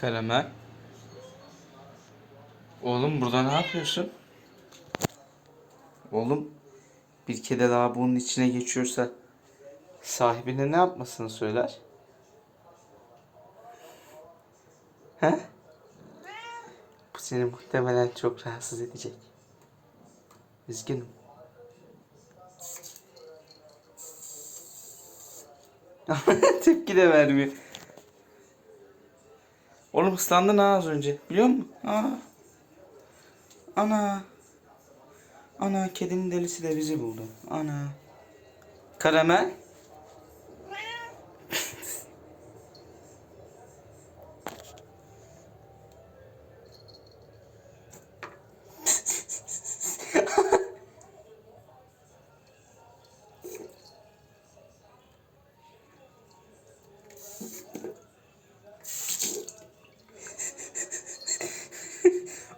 Karamel. Oğlum burada ne yapıyorsun? Oğlum bir kedi daha bunun içine geçiyorsa sahibine ne yapmasını söyler? He? Bu seni muhtemelen çok rahatsız edecek. Üzgünüm. Tepki de vermiyor. Oğlum ıslandın ha az önce. Biliyor musun? Aa. Ana. Ana kedinin delisi de bizi buldu. Ana. Karamel.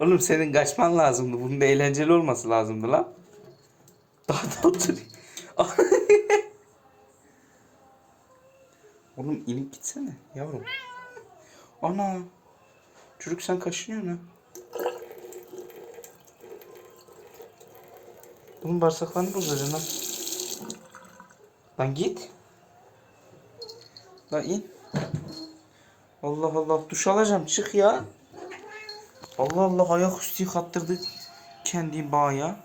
Oğlum senin kaçman lazımdı. Bunun da eğlenceli olması lazımdı lan. Daha da oturuyor. Oğlum inip gitsene yavrum. Ana. Çocuk sen kaşınıyor ne? Oğlum bağırsaklarını bozacaksın lan. Lan git. Lan in. Allah Allah duş alacağım çık ya. Allah Allah ayak üstü yıkattırdı kendi bağa.